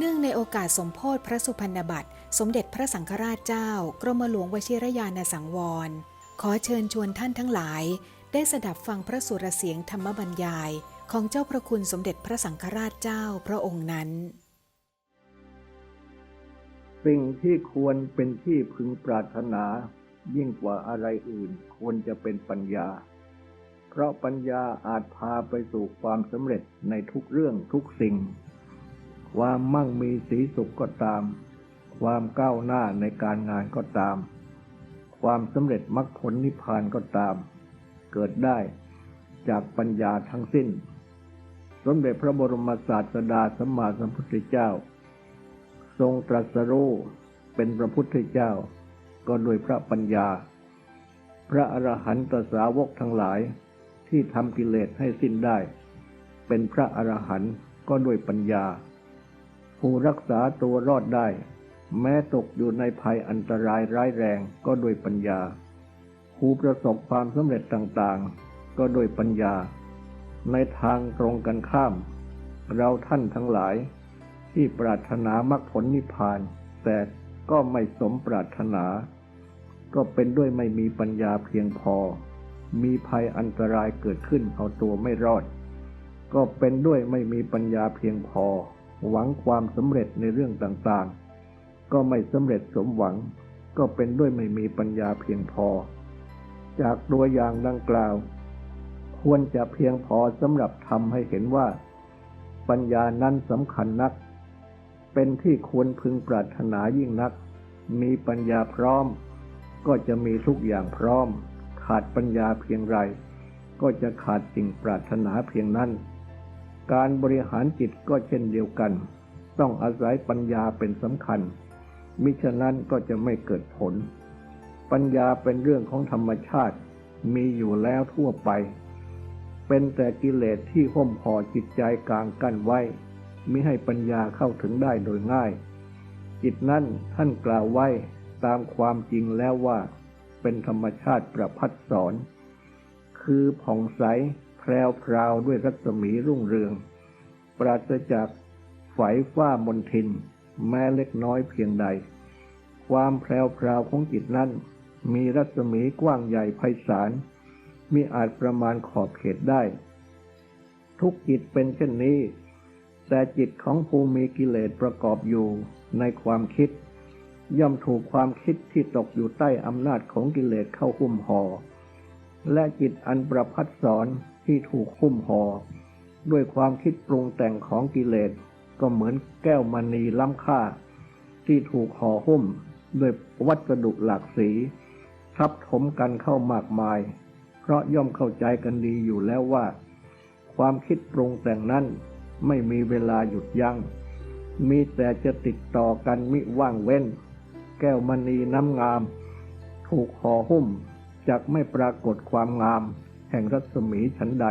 เนื่องในโอกาสสมโพธิพระสุพรรณบัตร สมเด็จพระสังฆราชเจ้า กรมหลวงวชิรยานสังวร ขอเชิญชวนท่านทั้งหลาย ได้สดับฟังพระสุรเสียงธรรมบรรยาย ของเจ้าพระคุณสมเด็จพระสังฆราชเจ้าพระองค์นั้น สิ่งที่ควรเป็นที่พึงปรารถนา ยิ่งกว่าอะไรอื่นควรจะเป็นปัญญา เพราะปัญญาอาจพาไปสู่ความสำเร็จในทุกเรื่องทุกสิ่ง ความมั่งมีสีสุขก็ตาม ความก้าวหน้าในการงานก็ตาม ความสำเร็จมรรคผลนิพพานก็ตาม เกิดได้จากปัญญาทั้งสิ้น สมเด็จพระบรมศาสดาสัมมาสัมพุทธเจ้า ทรงตรัสรู้เป็นพระพุทธเจ้า ก็โดยพระปัญญา พระอรหันตสาวกทั้งหลายที่ทำกิเลสให้สิ้นได้ เป็นพระอรหันต์ก็ด้วยปัญญา ผู้รักษาตัวรอดได้ แม้ตกอยู่ในภัยอันตรายร้ายแรงก็ด้วยปัญญา ผู้ประสบความสำเร็จต่างๆ ก็ด้วยปัญญา ในทางตรงกันข้าม เราท่านทั้งหลาย ที่ปรารถนามรรคผลนิพพาน แต่ก็ไม่สมปรารถนา ก็เป็นด้วยไม่มีปัญญาเพียงพอ มีภัยอันตรายเกิดขึ้นเอาตัวไม่รอด ก็เป็นด้วยไม่มีปัญญาเพียงพอ หวังความสำเร็จในเรื่องต่างๆ ก็ไม่สำเร็จสมหวัง ก็เป็นด้วยไม่มีปัญญาเพียงพอ จากตัวอย่างดังกล่าว ควรจะเพียงพอสำหรับทำให้เห็นว่า ปัญญานั้นสำคัญนัก เป็นที่ควรพึงปรารถนายิ่งนัก มีปัญญาพร้อม ก็จะมีทุกอย่างพร้อม ขาดปัญญาเพียงไร ก็จะขาดสิ่งปรารถนาเพียงนั้น การบริหารจิตก็เช่นเดียวกัน ต้องอาศัยปัญญาเป็นสำคัญ มิฉะนั้นก็จะไม่เกิดผล ปัญญาเป็นเรื่องของธรรมชาติ มีอยู่แล้วทั่วไป เป็นแต่กิเลสที่ห่มห่อจิตใจกลางกั้นไว้มิให้ปัญญาเข้าถึงได้โดยง่าย จิตนั้นท่านกล่าวไว้ตามความจริงแล้วว่า เป็นธรรมชาติประพัดสอน คือผ่องใส แพรวพราวด้วยรัศมีรุ่งเรือง ปราศจากไฝฟ้ามนทิน แม้เล็กน้อยเพียงใด ความแพรวพราวของจิตนั้น มีรัศมีกว้างใหญ่ไพศาลมีอาจประมาณขอบเขตได้ ทุกจิตเป็นเช่นนี้ แต่จิตของภูมีกิเลสประกอบอยู่ในความคิด ย่อมถูกความคิดที่ตกอยู่ใต้อำนาจของกิเลสเข้าหุ้มห่อ และจิตอันประพัดสอนที่ถูกหุ้มห่อด้วยความคิดปรุงแต่งของกิเลสก็เหมือนแก้วมณีล้ำค่า ที่ถูกห่อหุ้มด้วยวัสดุหลากสี ทับถมกันเข้ามากมาย เพราะย่อมเข้าใจกันดีอยู่แล้วว่า ความคิดปรุงแต่งนั้นไม่มีเวลาหยุดยัง้งมีแต่จะติดต่อกันมิว่างเว้น แก้วมณีน้ำงาม ถูกห่อหุ้ม จากไม่ปรากฏความงาม แห่งรัศมีฉันใด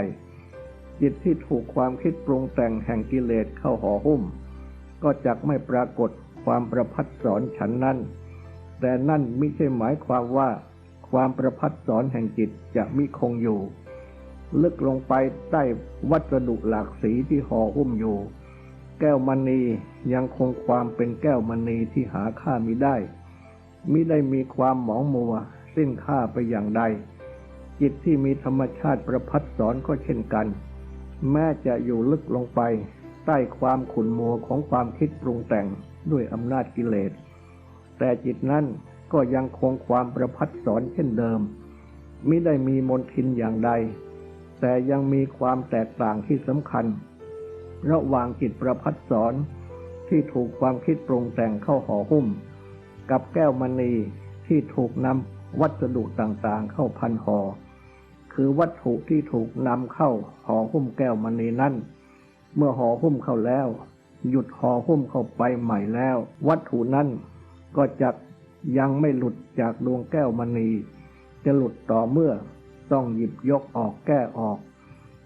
จิตที่ถูกความคิดปรุงแต่งแห่งกิเลสเข้าห่อหุ้ม ก็จักไม่ปรากฏความประพัดสอนฉันนั้น แต่นั่นไม่ใช่หมายความว่า ความประพัดสอนแห่งจิตจะมิคงอยู่ ลึกลงไปใต้วัสดุหลากสีที่ห่อหุ้มอยู่ แก้วมณียังคงความเป็นแก้วมณีที่หาค่ามิได้มิได้มีความหมองมัว สิ้นค่าไปอย่างใด จิตที่มีธรรมชาติประพัดสอนก็เช่นกัน แม้จะอยู่ลึกลงไป ใต้ความขุ่นมัวของความคิดปรุงแต่งด้วยอำนาจกิเลส แต่จิตนั้นก็ยังคงความประพัดสอนเช่นเดิมมิได้มีมนทินอย่างใด แต่ยังมีความแตกต่างที่สำคัญ ระหว่างจิตประพัดสอนที่ถูกความคิดปรุงแต่งเข้าห่อหุ้ม กับแก้วมณีที่ถูกนำ วัสดุต่างๆ เข้าพันห่อคือวัตถุที่ถูกนำเข้าห่อหุ้มแก้วมณีนั้นเมื่อห่อหุ้มเข้าแล้ว หยุดห่อหุ้มเข้าไปใหม่แล้ว วัตถุนั้นก็จะยังไม่หลุดจากดวงแก้วมณี จะหลุดต่อเมื่อต้องหยิบยกออกแก้ออก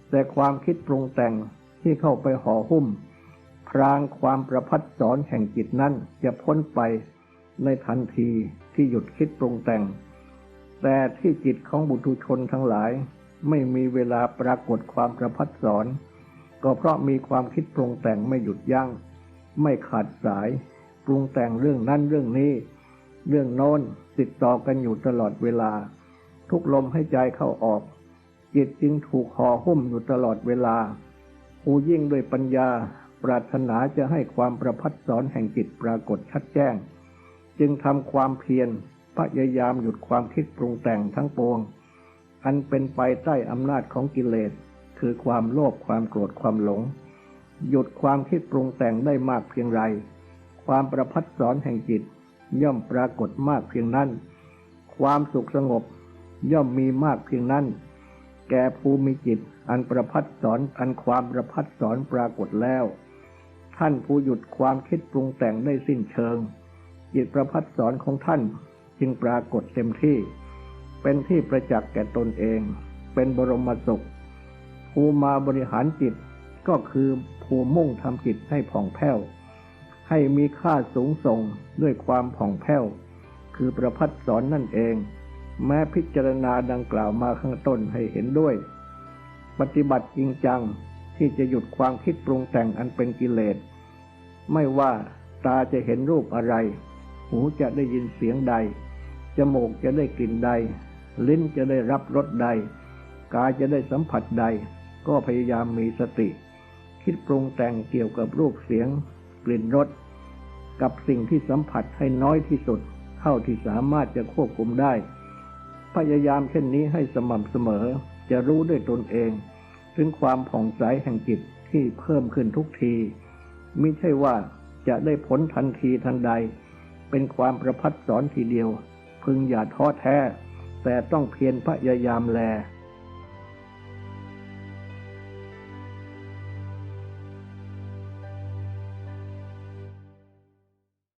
แต่ความคิดปรุงแต่งที่เข้าไปห่อหุ้ม พรางความประพัดสอนแห่งจิตนั้นจะพ้นไปในทันทีที่หยุดคิดปรุงแต่ง แต่ที่จิตของบุตุชนทั้งหลาย ไม่มีเวลาปรากฏความประพัดสอน ก็เพราะมีความคิดปรุงแต่งไม่หยุดยัง้ง ไม่ขาดสาย ปรุงแต่งเรื่องนั้นเรื่องนี้ เรื่องโน้นติดต่อกันอยู่ตลอดเวลา ทุกลมให้ใจเข้าออก จิตจึงถูกห่อหุ้มอยู่ตลอดเวลาผู้ยิ่งด้วยปัญญาปรารถนาจะให้ความประพัดสอนแห่งจิตปรากฏชัดแจ้ง จึงทำความเพียร พยายามหยุดความคิดปรุงแต่งทั้งปวง อันเป็นไปใต้อำนาจของกิเลส คือความโลภความโกรธความหลง หยุดความคิดปรุงแต่งได้มากเพียงไร ความประพัดสอนแห่งจิต ย่อมปรากฏมากเพียงนั้น ความสุขสงบย่อมมีมากเพียงนั้น แก่ภูมิจิต อันประพัดสอนอันความประพัดสอนปรากฏแล้ว ท่านผู้หยุดความคิดปรุงแต่งได้สิ้นเชิง จิตประพัดสอนของท่าน จึงปรากฏเต็มที่ เป็นที่ประจักษ์แก่ตนเอง เป็นบรมสุข ภูมาบริหารจิตก็คือภูมุ่งทำจิตให้ผ่องแผ้ว ให้มีค่าสูงส่งด้วยความผ่องแผ้ว คือประพัดสอนนั่นเอง แม้พิจารณาดังกล่าวมาข้างต้นให้เห็นด้วย ปฏิบัติจริงจังที่จะหยุดความคิดปรุงแต่งอันเป็นกิเลส ไม่ว่าตาจะเห็นรูปอะไร หูจะได้ยินเสียงใด จมูกจะได้กลิ่นใด ลิ้นจะได้รับรสใด กายจะได้สัมผัสใด ก็พยายามมีสติ คิดปรุงแต่งเกี่ยวกับรูปเสียง กลิ่นรสกับสิ่งที่สัมผัสให้น้อยที่สุด เท่าที่สามารถจะควบคุมได้ พยายามเช่นนี้ให้สม่ำเสมอจะรู้ด้วยตนเอง ถึงความผ่องใสแห่งจิตที่เพิ่มขึ้นทุกทีมิใช่ว่าจะได้ผลทันทีทันใด เป็นความประพัดสอนทีเดียว พึงอย่าท้อแท้ แต่ต้องเพียรพยายามแล